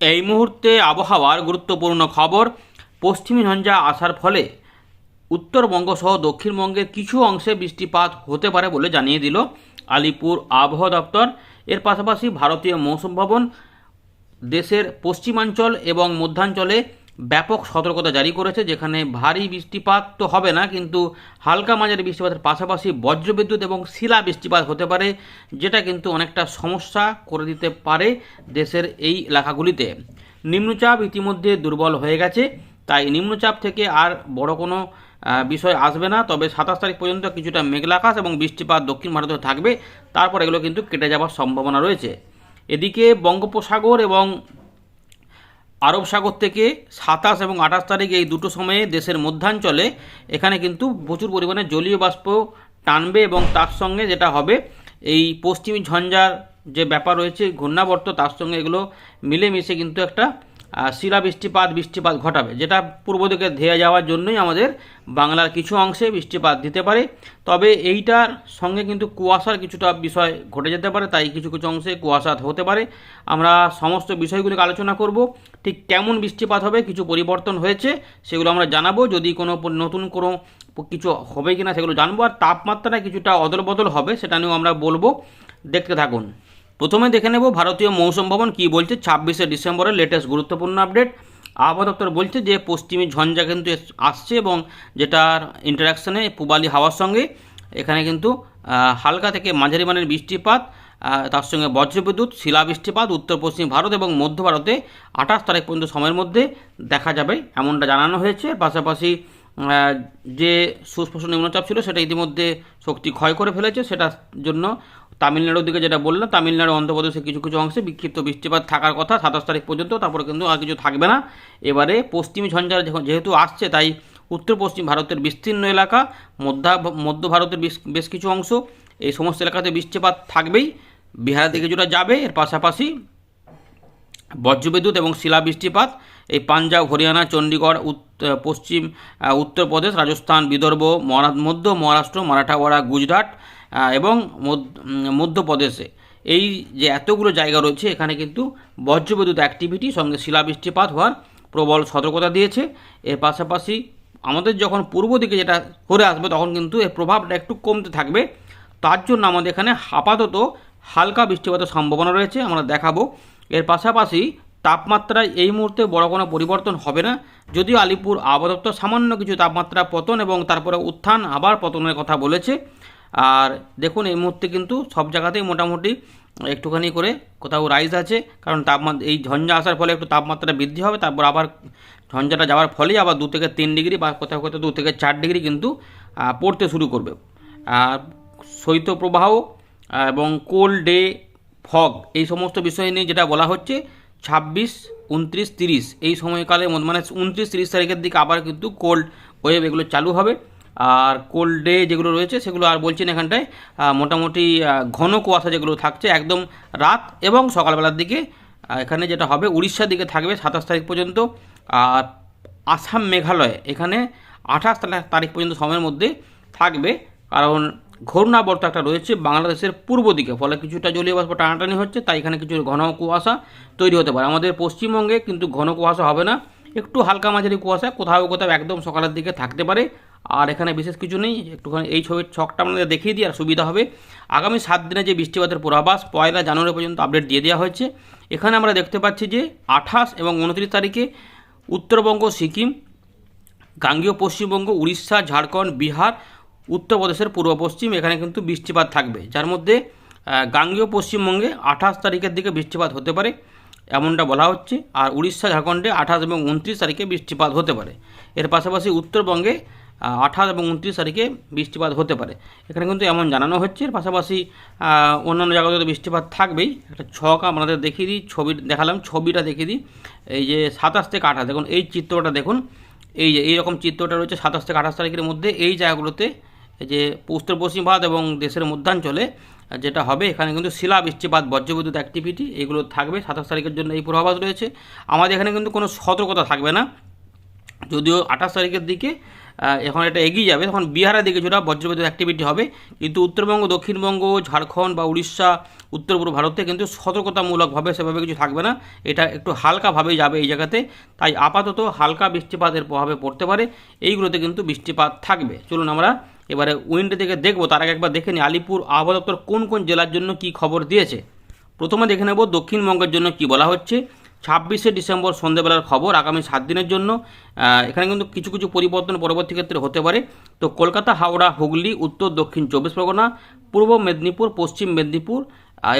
এই মুহূর্তে আবহাওয়ার গুরুত্বপূর্ণ খবর, পশ্চিমী ঝঞ্ঝা আসার ফলে উত্তরবঙ্গ সহ দক্ষিণবঙ্গের কিছু অংশে বৃষ্টিপাত হতে পারে বলে জানিয়ে দিল আলিপুর আবহাওয়া দপ্তর। এর পাশাপাশি ভারতীয় মৌসুম ভবন দেশের পশ্চিমাঞ্চল এবং মধ্যাঞ্চলে ব্যাপক সতর্কতা জারি করেছে, যেখানে ভারী বৃষ্টিপাত তো হবে না, কিন্তু হালকা মাঝারি বৃষ্টিপাতের পাশাপাশি বজ্রবিদ্যুৎ এবং শিলা বৃষ্টিপাত হতে পারে, যেটা কিন্তু অনেকটা সমস্যা করে দিতে পারে দেশের এই এলাকাগুলিতে। নিম্নচাপ ইতিমধ্যে দুর্বল হয়ে গেছে, তাই নিম্নচাপ থেকে আর বড় কোনো বিষয় আসবে না, তবে সাতাশ তারিখ পর্যন্ত কিছুটা মেঘলা আকাশ এবং বৃষ্টিপাত দক্ষিণ ভারতে থাকবে, তারপর এগুলো কিন্তু কেটে যাওয়ার সম্ভাবনা রয়েছে। এদিকে বঙ্গোপসাগর এবং আরব সাগর থেকে সাতাশ এবং আঠাশ তারিখ এই দুটো সময়ে দেশের মধ্যাঞ্চলে এখানে কিন্তু প্রচুর পরিমাণে জলীয় বাষ্প টানবে এবং তার সঙ্গে যেটা হবে, এই পশ্চিমী ঝঞ্ঝার যে ব্যাপার রয়েছে, ঘূর্ণাবর্ত, তার সঙ্গে এগুলো মিলেমিশে কিন্তু একটা শিলা বৃষ্টিপাত বৃষ্টিপাত ঘটাবে। যেটা পূর্ব দিকে ধেয়ে যাওয়ার জন্যই আমাদের বাংলার কিছু অংশে বৃষ্টিপাত দিতে পারে। তবে এইটার সঙ্গে কিন্তু কুয়াশার কিছুটা বিষয় ঘটে যেতে পারে, তাই কিছু কিছু অংশে কুয়াশা হতে পারে। আমরা সমস্ত বিষয়গুলিকে আলোচনা করব, ঠিক কেমন বৃষ্টিপাত হবে, কিছু পরিবর্তন হয়েছে, সেগুলো আমরা জানাব। যদি কোনো নতুন কোনো কিছু হবে কিনা সেগুলো জানব, আর তাপমাত্রা কিছুটা অদল বদল হবে, সেটা নিয়েও আমরা বলব। দেখতে থাকুন। প্রথমে দেখে নেব ভারতীয় মৌসুম ভবন কী বলছে, ছাব্বিশে ডিসেম্বরের লেটেস্ট গুরুত্বপূর্ণ আপডেট আবহাওয়া দপ্তর বলছে যে, পশ্চিমী ঝঞ্ঝা কিন্তু আসছে এবং যেটার ইন্টারাকশনে পূবালি হাওয়ার সঙ্গে, এখানে কিন্তু হালকা থেকে মাঝারি মানের বৃষ্টিপাত তার সঙ্গে বজ্রবিদ্যুৎ শিলা বৃষ্টিপাত উত্তর পশ্চিম ভারত এবং মধ্য ভারতে আঠাশ তারিখ পর্যন্ত সময়ের মধ্যে দেখা যাবে, এমনটা জানানো হয়েছে। পাশাপাশি যে সুস্পষ্ট নিম্নচাপ ছিল সেটা ইতিমধ্যে শক্তি ক্ষয় করে ফেলেছে, সেটার জন্য তামিলনাড়ুর দিকে যেটা বললাম তামিলনাড়ু অন্ধ্রপ্রদেশে কিছু কিছু অংশে বিক্ষিপ্ত বৃষ্টিপাত থাকার কথা সাতাশ তারিখ পর্যন্ত, তারপরে কিন্তু আর কিছু থাকবে না। এবারে পশ্চিমী ঝঞ্ঝার যেহেতু আসছে, তাই উত্তর পশ্চিম ভারতের বিস্তীর্ণ এলাকা, মধ্যা, মধ্য ভারতের বেশ কিছু অংশ, এই সমস্ত এলাকাতে বৃষ্টিপাত থাকবেই। বিহারের দিকে যেটা যাবে, এর পাশাপাশি বজ্রবিদ্যুৎ এবং শিলা বৃষ্টিপাত এই পাঞ্জাব, হরিয়ানা চণ্ডীগড় পশ্চিম উত্তরপ্রদেশ, রাজস্থান, বিদর্ভ মধ্য মহারাষ্ট্র, মারাঠাওয়াড়া, গুজরাট এবং মধ্যপ্রদেশে। এই যে এতগুলো জায়গা রয়েছে, এখানে কিন্তু বজ্রবিদ্যুৎ অ্যাক্টিভিটি সঙ্গে শিলা বৃষ্টিপাত হওয়ার প্রবল সতর্কতা দিয়েছে। এর পাশাপাশি আমাদের যখন পূর্ব দিকে যেটা করে আসবে, তখন কিন্তু এর প্রভাবটা একটু কমতে থাকবে। তার জন্য আমাদের এখানে আপাতত হালকা বৃষ্টিপাতের সম্ভাবনা রয়েছে, আমরা দেখাবো। এর পাশাপাশি তাপমাত্রায় এই মুহূর্তে বড় কোনো পরিবর্তন হবে না। যদিও আলিপুর আবহাওয়া সামান্য কিছু তাপমাত্রা পতন এবং তারপরে উত্থান আবার পতনের কথা বলেছে। আর দেখুন, এই মুহূর্তে কিন্তু সব জায়গাতেই মোটামুটি একটুখানি করে কোথাও রাইজ আছে, কারণ তাপমাত্রা এই ঝঞ্ঝা আসার ফলে একটু তাপমাত্রা বৃদ্ধি হবে, তারপর আবার ঝঞ্ঝাটা যাওয়ার ফলেই আবার দু থেকে তিন ডিগ্রি বা কোথাও কোথাও দু থেকে চার ডিগ্রি কিন্তু পড়তে শুরু করবে। আর শৈত্যপ্রবাহ এবং কোল্ড ডে ফগ এই সমস্ত বিষয় নিয়ে যেটা বলা হচ্ছে, ছাব্বিশ, উনত্রিশ, তিরিশ, এই সময়কালে মানে উনত্রিশ, তিরিশ তারিখের দিকে আবার কিন্তু কোল্ড ওয়েভ এগুলো চালু হবে। আর কোল্ড ডে যেগুলো রয়েছে, সেগুলো আর বলছেন এখানটায় মোটামুটি ঘন কুয়াশা যেগুলো থাকছে, একদম রাত এবং সকালবেলার দিকে এখানে যেটা হবে, উড়িষ্যার দিকে থাকবে সাতাশ তারিখ পর্যন্ত, আর আসাম মেঘালয় এখানে আঠাশ তারিখ পর্যন্ত সময়ের মধ্যে থাকবে, কারণ ঘূর্ণাবর্ত একটা রয়েছে বাংলাদেশের পূর্ব দিকে, ফলে কিছুটা জলীয় বাষ্প টানাটানি হচ্ছে, তাই এখানে কিছু ঘন কুয়াশা তৈরি হতে পারে। আমাদের পশ্চিমবঙ্গে কিন্তু ঘন কুয়াশা হবে না, একটু হালকা মাঝারি কুয়াশা, কোথাও কোথাও একদম সকালের দিকে থাকতে পারে আর এখানে বিশেষ কিছু নেই, একটুখানি এই ছবির ছকটা আপনাদের দেখিয়ে দিই, আর সুবিধা হবে। আগামী সাত দিনে যে বৃষ্টিপাতের পূর্বাভাস, পয়লা জানুয়ারি পর্যন্ত আপডেট দিয়ে দেওয়া হয়েছে। এখানে আমরা দেখতে পাচ্ছি যে আঠাশ এবং উনত্রিশ তারিখে উত্তরবঙ্গ, সিকিম, গাঙ্গীয় পশ্চিমবঙ্গ, উড়িষ্যা, ঝাড়খণ্ড, বিহার, উত্তরপ্রদেশের পূর্ব পশ্চিম এখানে কিন্তু বৃষ্টিপাত থাকবে। যার মধ্যে গাঙ্গীয় পশ্চিমবঙ্গে আঠাশ তারিখের দিকে বৃষ্টিপাত হতে পারে, এমনটা বলা হচ্ছে। আর উড়িষ্যা, ঝাড়খণ্ডে আঠাশ এবং উনত্রিশ তারিখে বৃষ্টিপাত হতে পারে। এর পাশাপাশি উত্তরবঙ্গে আঠাশ এবং উনত্রিশ তারিখে বৃষ্টিপাত হতে পারে। এখানে কিন্তু এমন জানানো হচ্ছে, এর পাশাপাশি অন্যান্য জায়গাতে তো বৃষ্টিপাত থাকবেই। একটা ছক আপনাদের দেখিয়ে দিই, ছবি দেখালাম, ছবিটা দেখিয়ে দিই। এই যে সাতাশ থেকে আঠাশ, দেখুন এই চিত্রটা দেখুন। এই যে এইরকম চিত্রটা রয়েছে সাতাশ থেকে আঠাশ তারিখের মধ্যে। এই জায়গাগুলোতে যে উত্তর, পশ্চিম ভারত এবং দেশের মধ্যাঞ্চলে যেটা হবে, এখানে কিন্তু শিলা বৃষ্টিপাত, বজ্রবিদ্যুৎ অ্যাক্টিভিটি এগুলো থাকবে। সাতাশ তারিখের জন্য এই পূর্বাভাস রয়েছে। আমাদের এখানে কিন্তু কোনো সতর্কতা থাকবে না। যদিও আঠাশ তারিখের দিকে এখন এটা এগিয়ে যাবে। তখন বিহারের দিকে কিছুটা বজ্রবিদ্যুৎ অ্যাক্টিভিটি হবে, কিন্তু উত্তরবঙ্গ, দক্ষিণবঙ্গ, ঝাড়খণ্ড বা উড়িষ্যা, উত্তর পূর্ব ভারতে কিন্তু সতর্কতামূলকভাবে সেভাবে কিছু থাকবে না। এটা একটু হালকাভাবেই যাবে এই জায়গাতে। তাই আপাতত হালকা বৃষ্টিপাতের প্রভাবে পড়তে পারে। এইগুলোতে কিন্তু বৃষ্টিপাত থাকবে। চলুন আমরা এবারে উইন্ডে থেকে দেখব। তার আগে একবার দেখে নিই, আলিপুর আবহাওয়া দপ্তর কোন কোন জেলার জন্য কি খবর দিয়েছে? প্রথমে দেখে নেব দক্ষিণবঙ্গের জন্য কি বলা হচ্ছে। ছাব্বিশে ডিসেম্বর সন্ধেবেলার খবর, আগামী সাত দিনের জন্য। এখানে কিন্তু কিছু কিছু পরিবর্তন পরবর্তী ক্ষেত্রে হতে পারে। তো কলকাতা, হাওড়া, হুগলি, উত্তর, দক্ষিণ চব্বিশ পরগনা, পূর্ব মেদিনীপুর, পশ্চিম মেদিনীপুর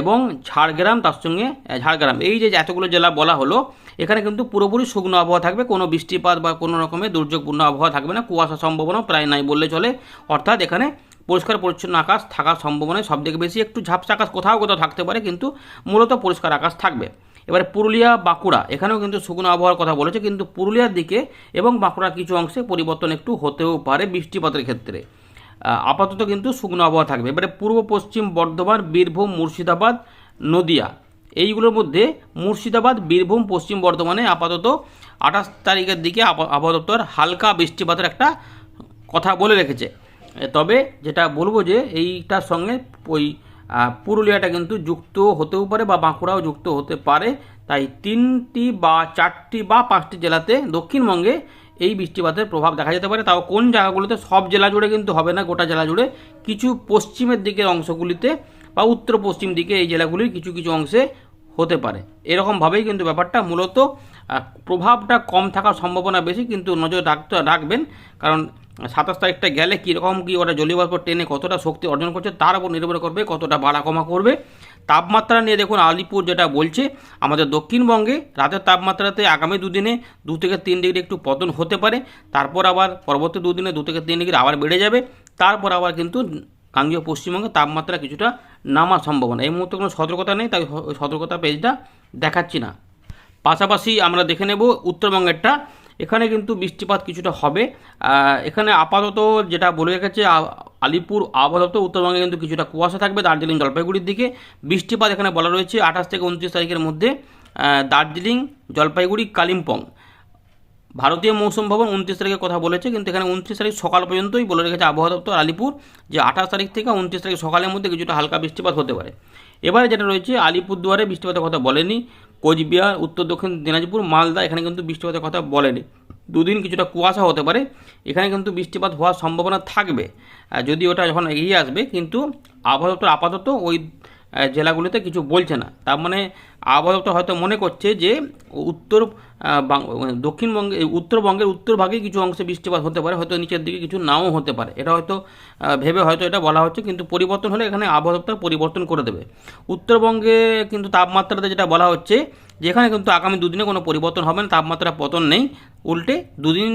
এবং ঝাড়গ্রাম, তার সঙ্গে ঝাড়গ্রাম। এই যে এতগুলো জেলা বলা হলো, এখানে কিন্তু পুরোপুরি শুকনো আবহাওয়া থাকবে। কোনো বৃষ্টিপাত বা কোনো রকমের দুর্যোগপূর্ণ আবহাওয়া থাকবে না। কুয়াশা সম্ভাবনা প্রায় নাই বললে চলে। অর্থাৎ এখানে পরিষ্কার, পরিচ্ছন্ন আকাশ থাকার সম্ভাবনা সব থেকে বেশি। একটু ঝাপসা আকাশ কোথাও কোথাও থাকতে পারে, কিন্তু মূলত পরিষ্কার আকাশ থাকবে। এবারে পুরুলিয়া, বাঁকুড়া, এখানেও কিন্তু শুকনো আবহাওয়ার কথা বলেছে, কিন্তু পুরুলিয়ার দিকে এবং বাঁকুড়ার কিছু অংশে পরিবর্তন একটু হতেও পারে বৃষ্টিপাতের ক্ষেত্রে। আপাতত কিন্তু শুকনো আবহাওয়া থাকবে। এবারে পূর্ব পশ্চিম বর্ধমান, বীরভূম, মুর্শিদাবাদ, নদিয়া, এইগুলোর মধ্যে মুর্শিদাবাদ, বীরভূম, পশ্চিম বর্ধমানে আপাতত আঠাশ তারিখের দিকে আবহাওয়া হালকা বৃষ্টিপাতের একটা কথা বলে রেখেছে। তবে যেটা বলব যে এইটার সঙ্গে ওই পুরুলিয়াটা কিন্তু যুক্ত হতেও পারে বা বাঁকুড়াও যুক্ত হতে পারে। তাই তিনটি বা চারটি বা পাঁচটি জেলাতে দক্ষিণবঙ্গে এই বৃষ্টিপাতের প্রভাব দেখা যেতে পারে। তাও কোন জায়গাগুলোতে? সব জেলা জুড়ে কিন্তু হবে না, গোটা জেলা জুড়ে। কিছু পশ্চিমের দিকের অংশগুলিতে বা উত্তর পশ্চিম দিকে এই জেলাগুলির কিছু কিছু অংশে হতে পারে। এরকমভাবেই কিন্তু ব্যাপারটা মূলত প্রভাবটা কম থাকার সম্ভাবনা বেশি কিন্তু নজর রাখতে, রাখবেন। কারণ সাতাশ তারিখটা গেলে কীরকম কী ওরা জলীয়বাষ্প টেনে কতটা শক্তি অর্জন করছে, তার উপর নির্ভর করবে, কতটা বাড়া কমা করবে। তাপমাত্রা নিয়ে দেখুন, আলিপুর যেটা বলছে, আমাদের দক্ষিণবঙ্গে রাতের তাপমাত্রাতে আগামী দুদিনে দু থেকে তিন ডিগ্রি একটু পতন হতে পারে, তারপর আবার পরবর্তী দুদিনে দু থেকে তিন ডিগ্রি আবার বেড়ে যাবে, তারপর আবার কিন্তু গাঙ্গীয় পশ্চিমবঙ্গে তাপমাত্রা কিছুটা নামার সম্ভাবনা। এই মুহূর্তে কোনো সতর্কতা নেই, তাই সতর্কতা পেজটা দেখাচ্ছি না। পাশাপাশি আমরা দেখে নেব, উত্তরবঙ্গেরটা এখানে কিন্তু বৃষ্টিপাত কিছুটা হবে। এখানে আপাতত যেটা বলে রেখেছে আলিপুর আবহাওয়া দপ্তর, উত্তরবঙ্গে কিন্তু কিছুটা কুয়াশা থাকবে দার্জিলিং, জলপাইগুড়ির দিকে। বৃষ্টিপাত এখানে বলা রয়েছে আঠাশ থেকে উনত্রিশ তারিখের মধ্যে দার্জিলিং, জলপাইগুড়ি, কালিম্পং। ভারতীয় মৌসুম ভবন উনত্রিশ তারিখের কথা বলেছে, কিন্তু এখানে উনত্রিশ তারিখ সকাল পর্যন্তই বলে রেখেছে আবহাওয়া দপ্তর আলিপুর যে আঠাশ তারিখ থেকে উনত্রিশ তারিখ সকালের মধ্যে কিছুটা হালকা বৃষ্টিপাত হতে পারে। এবারে যেটা রয়েছে, আলিপুরদুয়ারে বৃষ্টিপাতের কথা বলেনি। কোচবিহার, উত্তর দক্ষিণ দিনাজপুর, মালদা, এখানে কিন্তু বৃষ্টিপাতের কথা বলেনি। দুদিন কিছুটা কুয়াশা হতে পারে, এখানে কিন্তু বৃষ্টিপাত হওয়ার সম্ভাবনা থাকবে। যদি ওটা যখন এগিয়ে আসবে, কিন্তু আবহাওয়া আপাতত ওই জেলাগুলিতে কিছু বলছে না। তার মানে আবহাওয়া দপ্তর হয়তো মনে করছে যে উত্তর আহ, দক্ষিণবঙ্গে উত্তরবঙ্গের উত্তরভাগে কিছু অংশে বৃষ্টিপাত হতে পারে হয়তো নিচের দিকে কিছু নাও হতে পারে। এটা হয়তো ভেবে হয়তো এটা বলা হচ্ছে কিন্তু পরিবর্তন হলে এখানে আবহাওয়া দপ্তর পরিবর্তন করে দেবে। উত্তরবঙ্গে কিন্তু তাপমাত্রাতে যেটা বলা হচ্ছে যেখানে কিন্তু আগামী দুদিনে কোনো পরিবর্তন হবে না তাপমাত্রা পতন নেই। উল্টে দুদিন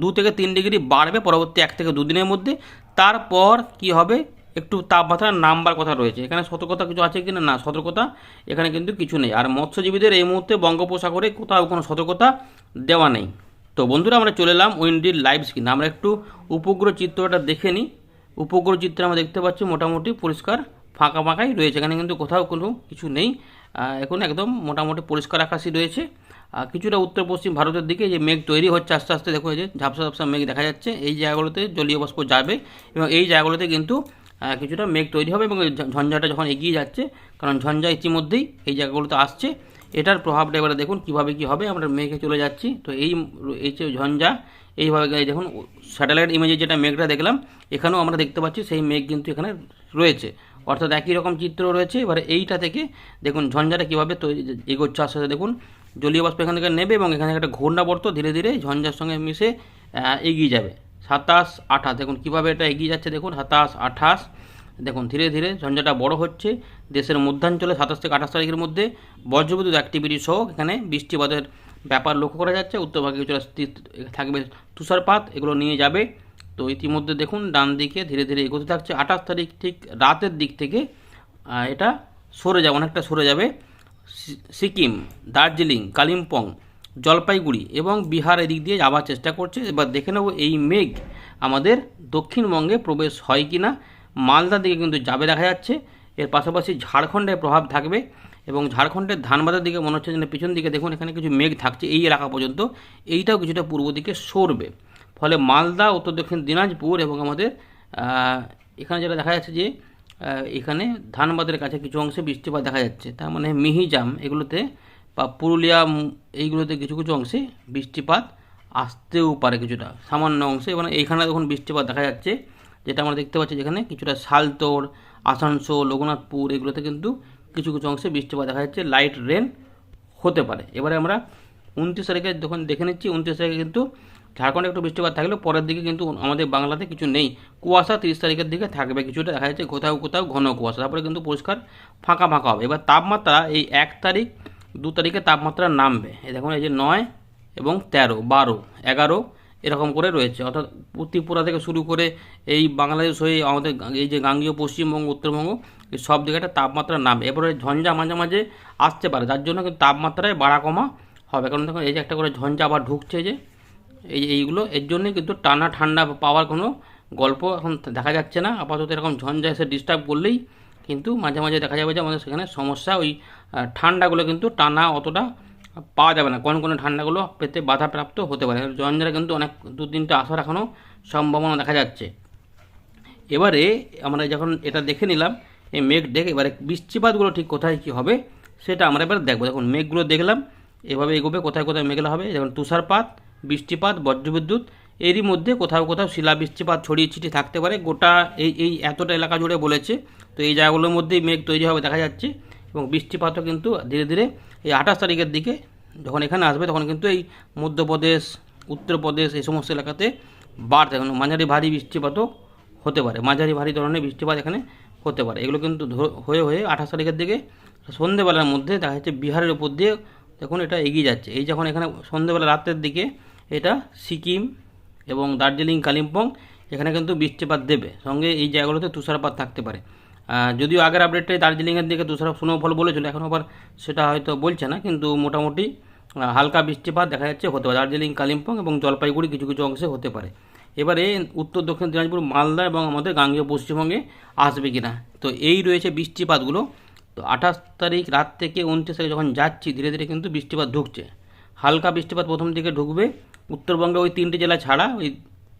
দু থেকে তিন ডিগ্রি বাড়বে পরবর্তী এক থেকে দুদিনের মধ্যে। তারপর কি হবে? একটু তাপমাত্রা নামবার কথা রয়েছে। এখানে সতর্কতা কিছু আছে কিনা? না, সতর্কতা এখানে কিন্তু কিছু নেই। আর মৎস্যজীবীদের এই মুহূর্তে বঙ্গোপসাগরে কোথাও কোনো সতর্কতা দেওয়া নেই। তো বন্ধুরা, আমরা চলে এলাম উইন্ডির লাইভ স্ক্রিন। আমরা একটু উপগ্রহ চিত্রটা দেখে নিই। উপগ্রহ চিত্রে আমরা দেখতে পাচ্ছি মোটামুটি পরিষ্কার ফাঁকা ফাঁকাই রয়েছে। এখানে কিন্তু কোথাও কোনো কিছু নেই। এখন একদম মোটামুটি পরিষ্কার আকাশই রয়েছে। আর কিছুটা উত্তর পশ্চিম ভারতের দিকে যে মেঘ তৈরি হচ্ছে, আস্তে আস্তে দেখো যে ঝাপসা ঝাপসা মেঘ দেখা যাচ্ছে। এই জায়গাগুলোতে জলীয় বাষ্প যাবে এবং এই জায়গাগুলোতে কিন্তু কিছুটা মেঘ তৈরি হবে এবং ঝঞ্ঝাটা যখন এগিয়ে যাচ্ছে, কারণ ঝঞ্ঝা ইতিমধ্যেই এই জায়গাগুলোতে আসছে। এটার প্রভাবটা এবারে দেখুন, কীভাবে কী হবে, আমরা মেঘে চলে যাচ্ছি। তো এই এই যে ঝঞ্ঝা, এইভাবে এই দেখুন স্যাটেলাইট ইমেজে যেটা মেঘটা দেখলাম, এখানেও আমরা দেখতে পাচ্ছি সেই মেঘ কিন্তু এখানে রয়েছে। অর্থাৎ একই রকম চিত্র রয়েছে। এবারে এইটা থেকে দেখুন, ঝঞ্ঝাটা কীভাবে তৈরি এগোচ্ছে, আস্তে আস্তে দেখুন। জলীয় বাষ্প এখান থেকে নেবে এবং এখানে একটা ঘূর্ণাবর্ত ধীরে ধীরে ঝঞ্ঝার সঙ্গে মিশে এগিয়ে যাবে। সাতাশ, আঠাশ। দেখুন, কীভাবে এটা এগিয়ে যাচ্ছে, দেখুন, সাতাশ, আঠাশ। দেখুন, ধীরে ধীরে ঝঞ্ঝাটা বড় হচ্ছে। দেশের মধ্যাঞ্চলে সাতাশ থেকে আঠাশ তারিখের মধ্যে বজ্রবিদ্যুৎ অ্যাক্টিভিটি সহ এখানে বৃষ্টিপাতের ব্যাপার লক্ষ্য করা যাচ্ছে। উত্তরভাগে কিছুটা থাকবে তুষারপাত, এগুলো নিয়ে যাবে। তো ইতিমধ্যে দেখুন, ডান দিকে ধীরে ধীরে এগোতে থাকছে। আঠাশ তারিখ ঠিক রাতের দিক থেকে এটা সরে যাবে, অনেকটা সরে যাবে। সিকিম, দার্জিলিং, কালিম্পং জলপাইগুড়ি এবং বিহার এদিক দিয়ে যাওয়ার চেষ্টা করছে। এবার দেখে নেব এই মেঘ আমাদের দক্ষিণবঙ্গে প্রবেশ হয় কি না মালদার দিকে কিন্তু যাবে দেখা যাচ্ছে। এর পাশাপাশি ঝাড়খণ্ডে প্রভাব থাকবে এবং ঝাড়খণ্ডের ধানবাদের দিকে মনে হচ্ছে যেন পিছন দিকে দেখুন এখানে কিছু মেঘ থাকছে এই এলাকা পর্যন্ত। এইটাও কিছুটা পূর্ব দিকে সরবে। ফলে মালদা, উত্তর দক্ষিণ, দিনাজপুর এবং আমাদের এখানে যেটা দেখা যাচ্ছে যে এখানে ধানবাদের কাছে কিছু অংশে বৃষ্টিপাত দেখা যাচ্ছে। তার মানে মিহিজাম এগুলোতে বা পুরুলিয়া এইগুলোতে কিছু কিছু অংশে বৃষ্টিপাত আসতেও পারে কিছুটা। সামান্য অংশে এবং এইখানে দেখুন বৃষ্টিপাত দেখা যাচ্ছে, যেটা আমরা দেখতে পাচ্ছি যেখানে কিছুটা শালতোড়, আসানসোল, রঘুনাথপুর এগুলোতে কিন্তু কিছু কিছু অংশে বৃষ্টিপাত দেখা যাচ্ছে। লাইট রেন হতে পারে। এবারে আমরা উনত্রিশ তারিখে যখন দেখে নিচ্ছি, উনত্রিশ তারিখে কিন্তু ঝাড়খণ্ডে একটু বৃষ্টিপাত থাকলেও পরের দিকে কিন্তু আমাদের বাংলাতে কিছু নেই। কুয়াশা তিরিশ তারিখের দিকে থাকবে কিছুটা, দেখা যাচ্ছে কোথাও কোথাও ঘন কুয়াশা। তারপরে কিন্তু পরিষ্কার ফাঁকা ফাঁকা হবে। এবার তাপমাত্রা এই এক তারিখ দু তারিখে তাপমাত্রা নামবে। দেখুন, এই যে নয় এবং তেরো, বারো, এগারো এরকম করে রয়েছে। অর্থাৎ ত্রিপুরা থেকে শুরু করে এই বাংলাদেশ হয়ে আমাদের এই যে গাঙ্গীয়, পশ্চিমবঙ্গ, উত্তরবঙ্গ, এই সব জায়গাটা তাপমাত্রা নামবে। এবারে ঝঞ্ঝা মাঝে মাঝে আসতে পারে, যার জন্য কিন্তু তাপমাত্রায় বাড়া কমা হবে। কারণ দেখুন, এই যে একটা করে ঝঞ্ঝা আবার ঢুকছে যে, এই এইগুলো, এর জন্য কিন্তু টানা ঠান্ডা পাওয়ার কোনো গল্প এখন দেখা যাচ্ছে না। আপাতত এরকম ঝঞ্ঝা এসে ডিস্টার্ব করলেই কিন্তু মাঝে মাঝে দেখা যাবে যে আমাদের সেখানে সমস্যা, ওই ঠান্ডাগুলো কিন্তু টানা অতটা পাওয়া যাবে না। কোন কোন ঠান্ডাগুলো পেতে বাধাপ্রাপ্ত হতে পারে। ঝঞ্ঝাটা কিন্তু অনেক দু তিনটে আসার এখনও সম্ভাবনা দেখা যাচ্ছে। এবারে আমরা যখন এটা দেখে নিলাম, এই মেঘ ডেকে এবারে বৃষ্টিপাতগুলো ঠিক কোথায় কী হবে, সেটা আমরা এবার দেখব। দেখুন, মেঘগুলো দেখলাম, এভাবে এগোবে, কোথায় কোথায় মেঘলা হবে। যেমন তুষারপাত, বৃষ্টিপাত, বজ্রবিদ্যুৎ এরই মধ্যে কোথাও কোথাও শিলা বৃষ্টিপাত ছড়িয়ে ছিটিয়ে থাকতে পারে। গোটা এই এই এতটা এলাকা জুড়ে বলেছে। তো এই জায়গাগুলোর মধ্যেই মেঘ তৈরি হবে দেখা যাচ্ছে এবং বৃষ্টিপাতও কিন্তু ধীরে ধীরে এই আঠাশ তারিখের দিকে যখন এখানে আসবে তখন কিন্তু এই মধ্যপ্রদেশ, উত্তরপ্রদেশ এই সমস্ত এলাকাতে বাড়তে এখন মাঝারি ভারী বৃষ্টিপাতও হতে পারে। মাঝারি ভারী ধরনের বৃষ্টিপাত এখানে হতে পারে। এগুলো কিন্তু হয়ে হয়ে আঠাশ তারিখের দিকে সন্ধেবেলার মধ্যে দেখা যাচ্ছে বিহারের উপর দিয়ে দেখুন এটা এগিয়ে যাচ্ছে। এই যখন এখানে সন্ধেবেলা রাতের দিকে এটা সিকিম এবং দার্জিলিং, কালিম্পং, এখানে কিন্তু বৃষ্টিপাত দেবে। সঙ্গে এই জায়গাগুলোতে তুষারপাত থাকতে পারে। যদিও আগের আপডেটে দার্জিলিংয়ের দিকে তুষার স্নোফল বলেছিল, এখন আবার সেটা হয়তো বলছে না, কিন্তু মোটামুটি হালকা বৃষ্টিপাত দেখা যাচ্ছে হতে পারে। দার্জিলিং, কালিম্পং এবং জলপাইগুড়ি কিছু কিছু অংশে হতে পারে। এবারে উত্তর, দক্ষিণ দিনাজপুর, মালদা এবং আমাদের গাঙ্গেয় পশ্চিমবঙ্গে আসবে কিনা? তো এই রয়েছে বৃষ্টিপাতগুলো তো আঠাশ তারিখ রাত থেকে উনত্রিশ তারিখ যখন যাচ্ছি, ধীরে ধীরে কিন্তু বৃষ্টিপাত ঢুকছে। হালকা বৃষ্টিপাত প্রথম দিকে ঢুকবে। উত্তরবঙ্গে ওই তিনটে জেলা ছাড়া ওই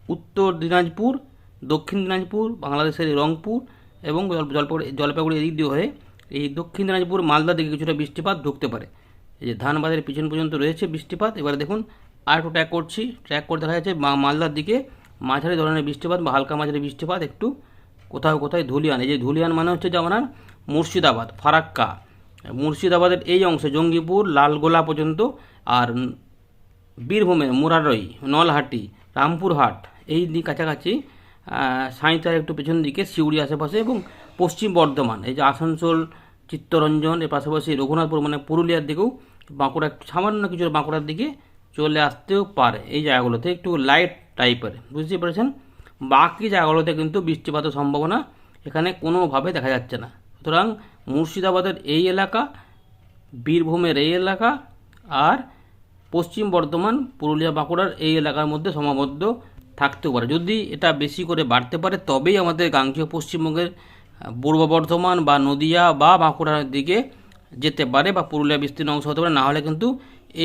উত্তর দিনাজপুর, দক্ষিণ দিনাজপুর, বাংলাদেশের রংপুর এবং জল- জলপাইগুড়ি জলপাইগুড়ি এদিক দিয়ে হয়ে এই দক্ষিণ দিনাজপুর মালদা দিকে কিছুটা বৃষ্টিপাত ঢুকতে পারে। এই যে ধানবাদের পিছন পর্যন্ত রয়েছে বৃষ্টিপাত, এবারে দেখুন, আর একটু ট্র্যাক করছি ট্র্যাক করে দেখা যাচ্ছে মালদার দিকে মাঝারি ধরনের বৃষ্টিপাত বা হালকা মাঝারি বৃষ্টিপাত একটু কোথাও কোথায় ধুলিয়ান। এই যে ধুলিয়ান মানে হচ্ছে যে আপনার মুর্শিদাবাদ, ফারাক্কা। মুর্শিদাবাদের এই অংশে জঙ্গিপুর, লালগোলা পর্যন্ত আর বীরভূমের মুরারই, নলহাটি, রামপুরহাট, এই দিক কাছাকাছি সাঁইতার একটু পেছন দিকে, সিউড়ি আশেপাশে এবং পশ্চিম বর্ধমান, এই যে আসানসোল, চিত্তরঞ্জন, এর পাশাপাশি রঘুনাথপুর মানে পুরুলিয়ার দিকেও বাঁকুড়া সামান্য কিছু বাঁকুড়ার দিকে চলে আসতেও পারে এই জায়গাগুলোতে, একটু লাইট টাইপের বুঝতে পেরেছেন? বাকি জায়গাগুলোতে কিন্তু বৃষ্টিপাতের সম্ভাবনা এখানে কোনোভাবে দেখা যাচ্ছে না। সুতরাং মুর্শিদাবাদের এই এলাকা, বীরভূমের এই এলাকা, আর পশ্চিম বর্ধমান, পুরুলিয়া, বাঁকুড়ার এই এলাকার মধ্যে সীমাবদ্ধ থাকতেও পারে। যদি এটা বেশি করে বাড়তে পারে, তবেই আমাদের গাঙ্গীয় পশ্চিমবঙ্গের পূর্ব বর্ধমান বা নদিয়া বা বাঁকুড়ার দিকে যেতে পারে বা পুরুলিয়া বিস্তীর্ণ অংশ হতে পারে, না হলে কিন্তু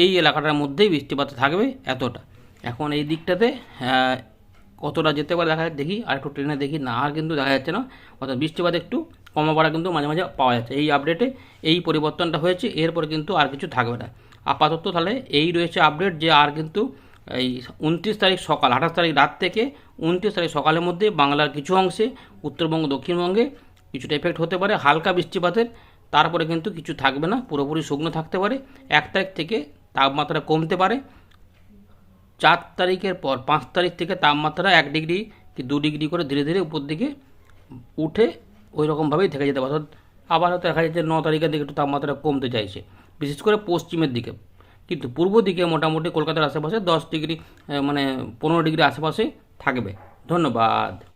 এই এলাকাটার মধ্যেই বৃষ্টিপাত থাকবে এতটা। এখন এই দিকটাতে কতটা যেতে পারে দেখা যাচ্ছে, দেখি, আর একটু ট্রেনে দেখি, না আর কিন্তু দেখা যাচ্ছে না। অর্থাৎ বৃষ্টিপাত একটু কমা বাড়া কিন্তু মাঝে মাঝে পাওয়া যাচ্ছে। এই আপডেটে এই পরিবর্তনটা হয়েছে, এরপরে কিন্তু আর কিছু থাকবে না। আপাতত তাহলে এই রয়েছে আপডেট যে আর কিন্তু এই উনত্রিশ তারিখ সকাল, আঠাশ তারিখ রাত থেকে উনত্রিশ তারিখ সকালের মধ্যে বাংলার কিছু অংশে, উত্তরবঙ্গ, দক্ষিণবঙ্গে কিছুটা এফেক্ট হতে পারে, হালকা বৃষ্টিপাতের, তারপরে কিন্তু কিছু থাকবে না, পুরোপুরি শুকনো থাকতে পারে। এক তারিখ থেকে তাপমাত্রা কমতে পারে। চার তারিখের পর, পাঁচ তারিখ থেকে তাপমাত্রা এক ডিগ্রি কি দু ডিগ্রি করে ধীরে ধীরে উপর দিকে উঠে ওই রকমভাবেই থেকে যেতে পারে। অর্থাৎ আবার হয়তো দেখা যাচ্ছে ন তারিখের দিকে একটু তাপমাত্রা কমতে চাইছে। বিশেষ করে পশ্চিমের দিকে। কিন্তু পূর্ব দিকে মোটামুটি কলকাতার আশেপাশে দশ ডিগ্রি মানে পনেরো ডিগ্রি আশেপাশে থাকবে। ধন্যবাদ।